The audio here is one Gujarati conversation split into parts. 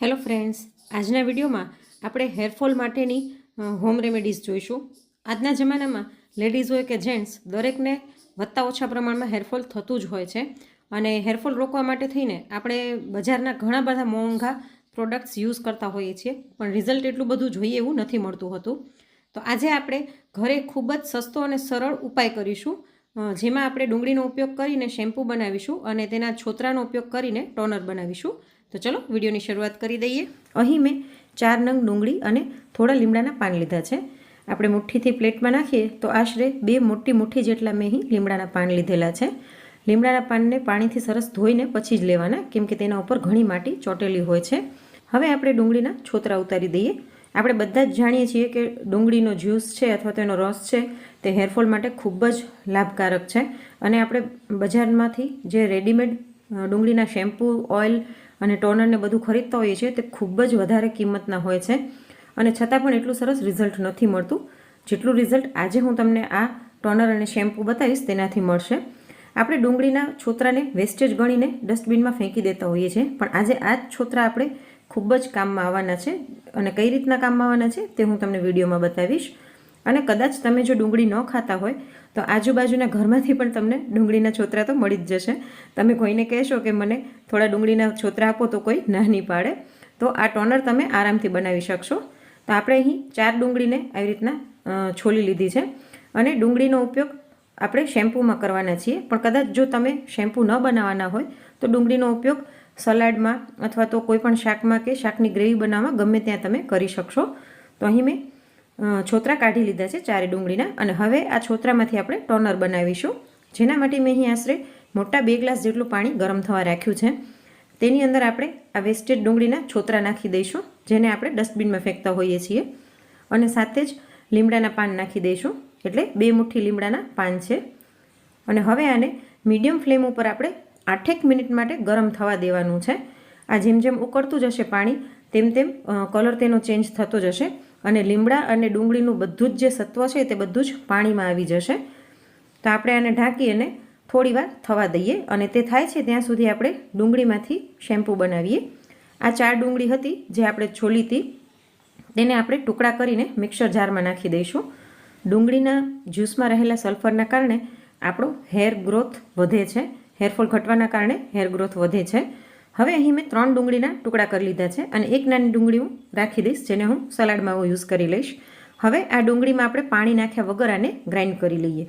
હેલો ફ્રેન્ડ્સ, આજના વિડીયોમાં આપણે હેરફોલ માટેની હોમ રેમેડીઝ જોઈશું. આજના જમાનામાં લેડીઝ હોય કે જેન્ટ્સ, દરેકને વધતા ઓછા પ્રમાણમાં હેરફોલ થતું જ હોય છે. અને હેરફોલ રોકવા માટે થઈને આપણે બજારના ઘણા બધા મોંઘા પ્રોડક્ટ્સ યુઝ કરતા હોઈએ છીએ, પણ રિઝલ્ટ એટલું બધું જોઈએ એવું નથી મળતું હોતું. તો આજે આપણે ઘરે ખૂબ જ સસ્તો અને સરળ ઉપાય કરીશું જેમાં આપણે ડુંગળીનો ઉપયોગ કરીને શેમ્પૂ બનાવીશું અને તેના છોતરાનો ઉપયોગ કરીને ટોનર બનાવીશું. તો ચલો વિડીયોની શરૂઆત કરી દઈએ. અહીં મેં ચાર નંગ ડુંગળી અને થોડા લીમડાના પાન લીધા છે. આપણે મુઠ્ઠીથી પ્લેટમાં નાખીએ તો આશરે બે મોટી મુઠ્ઠી જેટલા મેં અહીં લીમડાના પાન લીધેલા છે. લીમડાના પાનને પાણીથી સરસ ધોઈને પછી જ લેવાના, કેમ કે તેના ઉપર ઘણી માટી ચોટેલી હોય છે. હવે આપણે ડુંગળીના છોતરા ઉતારી દઈએ. આપણે બધા જ જાણીએ છીએ કે ડુંગળીનો જ્યુસ છે અથવા તો એનો રસ છે, તે હેરફોલ માટે ખૂબ જ લાભકારક છે. અને આપણે બજારમાંથી જે રેડીમેડ ડુંગળીના શેમ્પૂ, ઓઇલ અને ટોનરને બધું ખરીદતા હોઈએ છીએ તે ખૂબ જ વધારે કિંમતના હોય છે. અને છતાં પણ એટલું સરસ રિઝલ્ટ નથી મળતું. જેટલું રિઝલ્ટ આજે હું તમને આ ટોનર અને શેમ્પૂ બતાવીશ તેનાથી મળશે. આપણે ડુંગળીના છોતરાને વેસ્ટેજ ગણીને ડસ્ટબિનમાં ફેંકી દેતા હોઈએ છીએ. પણ આજે આ જ છોતરા આપણે ખૂબ જ કામમાં આવવાના છે. અને કઈ રીતના કામમાં આવવાના છે તે હું તમને વિડીયોમાં બતાવીશ. અને કદાચ તમે જો ડુંગળી ન ખાતા હોય, તો આજુબાજુના ઘરમાંથી પણ તમને ડુંગળીના છોતરા તો મળી જ જશે. તમે કોઈને કહેશો કે મને થોડા ડુંગળીના છોતરા આપો તો કોઈ ના નહીં પાડે, તો આ ટોનર તમે આરામથી બનાવી શકશો. તો આપણે અહીં ચાર ડુંગળીને આવી રીતના છોલી લીધી છે. અને ડુંગળીનો ઉપયોગ આપણે શેમ્પૂમાં કરવાના છીએ. પણ કદાચ જો તમે શેમ્પૂ ન બનાવવાના હોય, તો ડુંગળીનો ઉપયોગ સલાડમાં અથવા તો કોઈપણ શાકમાં કે શાકની ગ્રેવી બનાવવામાં ગમે ત્યાં તમે કરી શકશો. તો અહીં મેં છોતરા કાઢી લીધા છે ચારે ડુંગળીના અને હવે આ છોતરામાંથી આપણે ટોનર બનાવીશું. જેના માટે મેં અહીં આશરે મોટા બે ગ્લાસ જેટલું પાણી ગરમ થવા રાખ્યું છે. તેની અંદર આપણે આ વેસ્ટેડ ડુંગળીના છોતરા નાખી દઈશું, જેને આપણે ડસ્ટબિનમાં ફેંકતા હોઈએ છીએ. અને સાથે જ લીમડાના પાન નાખી દઈશું, એટલે બે મુઠ્ઠી લીમડાના પાન છે. અને હવે આને મીડિયમ ફ્લેમ ઉપર આપણે આઠેક મિનિટ માટે ગરમ થવા દેવાનું છે. આ જેમ જેમ ઉકળતું જશે પાણી, તેમ તેમ કલર તેનો ચેન્જ થતો જશે. અને લીમડા અને ડુંગળીનું બધું જ જે સત્વ છે તે બધું જ પાણીમાં આવી જશે. તો આપણે આને ઢાંકી અને થોડી થવા દઈએ અને તે થાય છે ત્યાં સુધી આપણે ડુંગળીમાંથી શેમ્પૂ બનાવીએ. આ ચાર ડુંગળી હતી જે આપણે છોલી હતી. તેને આપણે ટુકડા કરીને મિક્સર જારમાં નાખી દઈશું. ડુંગળીના જ્યુસમાં રહેલા સલ્ફરના કારણે આપણો હેર ગ્રોથ વધે છે. હેરફોલ ઘટવાના કારણે હેર ગ્રોથ વધે છે. હવે અહીં મેં ત્રણ ડુંગળીના ટુકડા કરી લીધા છે અને એક નાની ડુંગળી હું રાખી દઈશ, જેને હું સલાડમાં યુઝ કરી લઈશ. હવે આ ડુંગળીમાં આપણે પાણી નાખ્યા વગર આને ગ્રાઇન્ડ કરી લઈએ.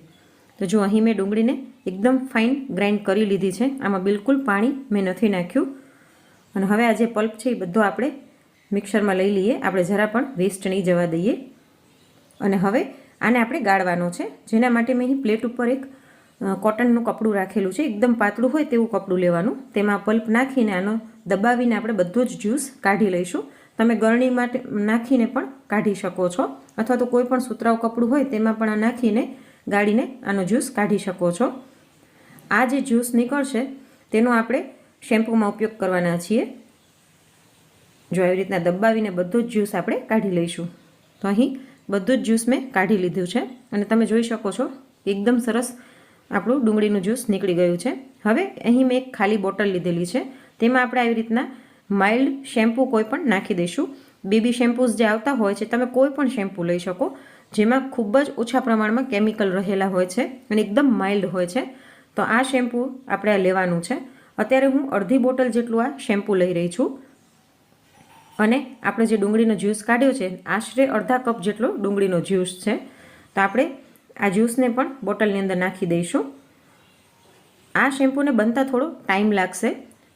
તો જો અહીં મેં ડુંગળીને એકદમ ફાઇન ગ્રાઇન્ડ કરી લીધી છે, આમાં બિલકુલ પાણી મેં નથી નાખ્યું. અને હવે આ જે પલ્પ છે એ બધો આપણે મિક્સરમાં લઈ લઈએ, આપણે જરા પણ વેસ્ટ નહીં જવા દઈએ. અને હવે આને આપણે ગાળવાનો છે. જેના માટે મેં અહીં પ્લેટ ઉપર એક કોટનનું કપડું રાખેલું છે. એકદમ પાતળું હોય તેવું કપડું લેવાનું. તેમાં પલ્પ નાખીને આનો દબાવીને આપણે બધો જ જ્યુસ કાઢી લઈશું. તમે ગરણી માટે નાખીને પણ કાઢી શકો છો. અથવા તો કોઈ પણ સુતરાઉ કપડું હોય તેમાં પણ નાખીને ગાળીને આનો જ્યુસ કાઢી શકો છો. આ જે જ્યુસ નીકળશે, તેનો આપણે શેમ્પૂમાં ઉપયોગ કરવાના છીએ. જો આવી રીતના દબાવીને બધું જ જ્યુસ આપણે કાઢી લઈશું. તો અહીં બધું જ જ્યુસ મેં કાઢી લીધું છે. અને તમે જોઈ શકો છો, એકદમ સરસ આપણું ડુંગળીનું જ્યુસ નીકળી ગયું છે. હવે અહીં મેં એક ખાલી બોટલ લીધેલી છે. તેમાં આપણે આવી રીતના માઇલ્ડ શેમ્પૂ કોઈ પણ નાખી દઈશું. બેબી શેમ્પૂઝ જે આવતા હોય છે, તમે કોઈ પણ શેમ્પૂ લઈ શકો, જેમાં ખૂબ જ ઓછા પ્રમાણમાં કેમિકલ રહેલા હોય છે અને એકદમ માઇલ્ડ હોય છે. તો આ શેમ્પૂ આપણે લેવાનું છે. અત્યારે હું અડધી બોટલ જેટલું આ શેમ્પૂ લઈ રહી છું. અને આપણે જે ડુંગળીનો જ્યુસ કાઢ્યો છે, આશરે અડધા કપ જેટલો ડુંગળીનો જ્યુસ છે. તો આપણે આ જ્યુસને પણ બોટલની અંદર નાખી દઈશું. આ શેમ્પૂને બનતા થોડો ટાઈમ લાગશે.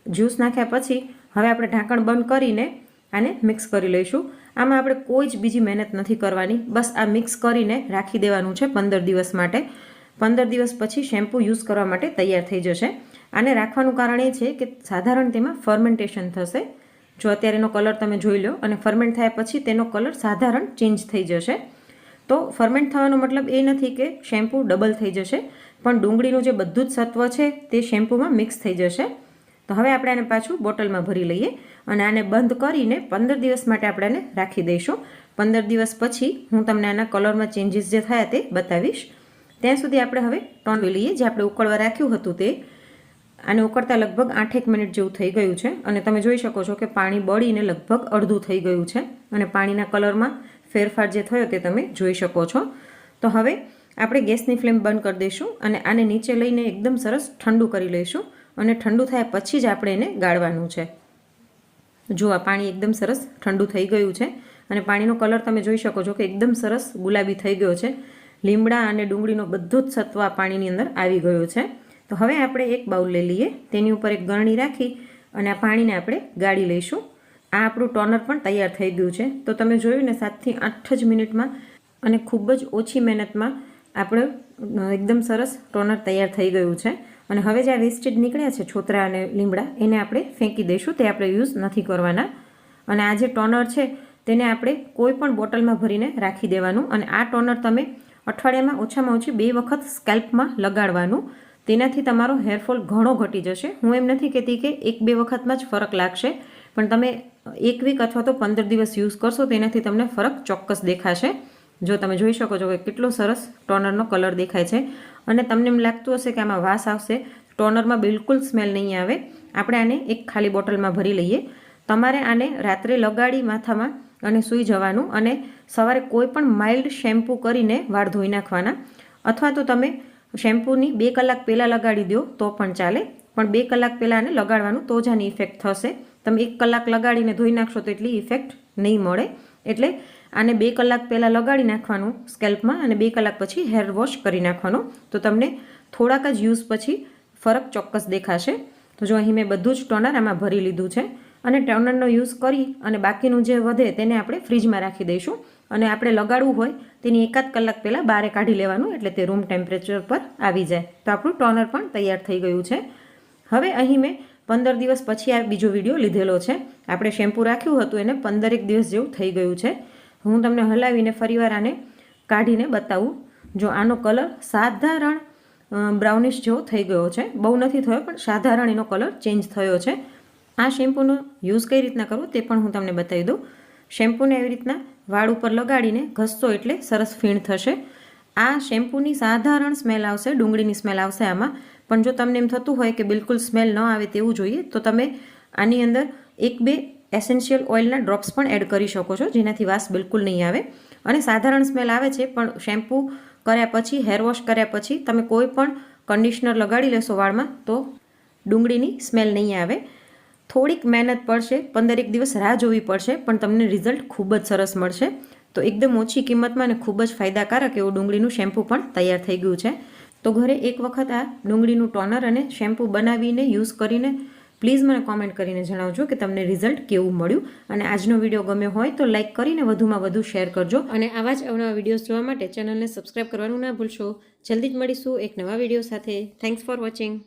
જ્યુસ નાખ્યા પછી હવે આપણે ઢાંકણ બંધ કરીને આને મિક્સ કરી લઈશું. આમાં આપણે કોઈ જ બીજી મહેનત નથી કરવાની. બસ આ મિક્સ કરીને રાખી દેવાનું છે પંદર દિવસ માટે. પંદર દિવસ પછી શેમ્પૂ યુઝ કરવા માટે તૈયાર થઈ જશે. આને રાખવાનું કારણ એ છે કે સાધારણ તેમાં ફર્મેન્ટેશન થશે. જો અત્યારે એનો કલર તમે જોઈ લો અને ફર્મેન્ટ થયા પછી તેનો કલર સાધારણ ચેન્જ થઈ જશે. તો ફર્મેન્ટ થવાનો મતલબ એ નથી કે શેમ્પૂ ડબલ થઈ જશે, પણ ડુંગળીનું જે બધું જ સત્વ છે તે શેમ્પૂમાં મિક્સ થઈ જશે. તો હવે આપણે આને પાછું બોટલમાં ભરી લઈએ અને આને બંધ કરીને પંદર દિવસ માટે આપણે આને રાખી દઈશું. પંદર દિવસ પછી હું તમને આના કલરમાં ચેન્જીસ જે થયા તે બતાવીશ. ત્યાં સુધી આપણે હવે ટોન લઈએ, જે આપણે ઉકળવા રાખ્યું હતું તે. આને ઉકળતા લગભગ આઠેક મિનિટ જેવું થઈ ગયું છે અને તમે જોઈ શકો છો કે પાણી બળીને લગભગ અડધું થઈ ગયું છે અને પાણીના કલરમાં ફેરફાર જે થયો તે તમે જોઈ શકો છો. તો હવે આપણે ગેસની ફ્લેમ બંધ કરી દઈશું અને આને નીચે લઈને એકદમ સરસ ઠંડુ કરી લઈશું અને ઠંડુ થયા પછી જ આપણે એને ગાળવાનું છે. જો આ પાણી એકદમ સરસ ઠંડુ થઈ ગયું છે અને પાણીનો કલર તમે જોઈ શકો છો કે એકદમ સરસ ગુલાબી થઈ ગયો છે. લીમડા અને ડુંગળીનો બધો જ સત્વ આ પાણીની અંદર આવી ગયો છે. તો હવે આપણે એક બાઉલ લઈ લઈએ. તેની ઉપર એક ગરણી રાખી અને આ પાણીને આપણે ગાળી લઈશું. આ આપણું ટોનર પણ તૈયાર થઈ ગયું છે. તો તમે જોયું ને સાતથી આઠ જ મિનિટમાં અને ખૂબ જ ઓછી મહેનતમાં આપણે એકદમ સરસ ટોનર તૈયાર થઈ ગયું છે. અને હવે જે આ વેસ્ટેજ નીકળ્યા છે, છોતરા અને લીમડા, એને આપણે ફેંકી દઈશું. તે આપણે યુઝ નથી કરવાના. અને આ જે ટોનર છે, તેને આપણે કોઈ પણ બોટલમાં ભરીને રાખી દેવાનું. અને આ ટોનર તમે અઠવાડિયામાં ઓછામાં ઓછી બે વખત સ્કેલ્પમાં લગાડવાનું. તેનાથી તમારો હેરફોલ ઘણો ઘટી જશે. હું એમ નથી કહેતી કે એક બે વખતમાં જ ફરક લાગશે. પણ તમે એક વીક અથવા તો પંદર દિવસ યુઝ કરશો, તેનાથી તમને ફરક ચોક્કસ દેખાશે. જો તમે જોઈ શકો છો કે કેટલો સરસ ટોનરનો કલર દેખાય છે. અને તમને એમ લાગતું હશે કે આમાં વાસ આવશે. ટોનરમાં બિલકુલ સ્મેલ નહીં આવે. આપણે આને એક ખાલી બોટલમાં ભરી લઈએ. તમારે આને રાત્રે લગાડી માથામાં અને સૂઈ જવાનું અને સવારે કોઈ પણ માઇલ્ડ શેમ્પૂ કરીને વાળ ધોઈ નાખવાના. અથવા તો તમે શેમ્પૂની બે કલાક પહેલાં લગાડી દો તો પણ ચાલે. પણ બે કલાક પહેલાં આને લગાડવાનું તો જ આની ઇફેક્ટ થશે. તમે એક કલાક લગાડીને ધોઈ નાખશો તો એટલી ઇફેક્ટ નહીં મળે. એટલે આને બે કલાક પહેલાં લગાડી નાખવાનું સ્કેલ્પમાં અને બે કલાક પછી હેર વોશ કરી નાખવાનું. તો તમને થોડાક જ યુઝ પછી ફરક ચોક્કસ દેખાશે. તો જો અહીં મેં બધું જ ટોનર આમાં ભરી લીધું છે. અને ટોનરનો યુઝ કરી અને બાકીનું જે વધે તેને આપણે ફ્રીજમાં રાખી દઈશું. અને આપણે લગાડવું હોય તેની એકાદ કલાક પહેલાં બહારે કાઢી લેવાનું એટલે તે રૂમ ટેમ્પરેચર પર આવી જાય. તો આપણું ટોનર પણ તૈયાર થઈ ગયું છે. હવે અહીં મેં પંદર દિવસ પછી આ બીજો વીડિયો લીધેલો છે. આપણે શેમ્પૂ રાખ્યું હતું, એને પંદરેક દિવસ જેવું થઈ ગયું છે. હું તમને હલાવીને ફરીવાર આને કાઢીને બતાવું. જો આનો કલર સાધારણ બ્રાઉનિશ જેવો થઈ ગયો છે. બહુ નથી થયો, પણ સાધારણ એનો કલર ચેન્જ થયો છે. આ શેમ્પૂનો યુઝ કઈ રીતના કરવો તે પણ હું તમને બતાવી દઉં. શેમ્પૂને એવી રીતના વાળ ઉપર લગાડીને ઘસતો એટલે સરસ ફીણ થશે. આ શેમ્પૂની સાધારણ સ્મેલ આવશે, ડુંગળીની સ્મેલ આવશે આમાં. પણ જો તમને એમ થતું હોય કે બિલકુલ સ્મેલ ન આવે તેવું જોઈએ, તો તમે આની અંદર એક બે એસેન્શિયલ ઓઇલના ડ્રોપ્સ પણ એડ કરી શકો છો, જેનાથી વાસ બિલકુલ નહીં આવે. અને સાધારણ સ્મેલ આવે છે, પણ શેમ્પૂ કર્યા પછી, હેર વોશ કર્યા પછી તમે કોઈ પણ કન્ડિશનર લગાડી લેશો વાળમાં, તો ડુંગળીની સ્મેલ નહીં આવે. થોડીક મહેનત પડશે, પંદરેક દિવસ રાહ જોવી પડશે, પણ તમને રિઝલ્ટ ખૂબ જ સરસ મળશે. તો એકદમ ઓછી કિંમતમાં અને ખૂબ જ ફાયદાકારક એવું ડુંગળીનું શેમ્પૂ પણ તૈયાર થઈ ગયું છે. તો ઘરે એક વખત આ ડુંગળીનું ટોનર અને શેમ્પૂ બનાવીને યુઝ કરીને પ્લીઝ મને કોમેન્ટ કરીને જણાવજો કે તમને રિઝલ્ટ કેવું મળ્યું. અને આજનો વીડિયો ગમ્યો હોય તો લાઇક કરીને વધુમાં વધુ શેર કરજો. અને આવા જ અવનવા વિડીયોઝ જોવા માટે ચેનલને સબસ્ક્રાઈબ કરવાનું ના ભૂલશો. જલ્દી જ મળીશું એક નવા વીડિયો સાથે. Thanks for watching.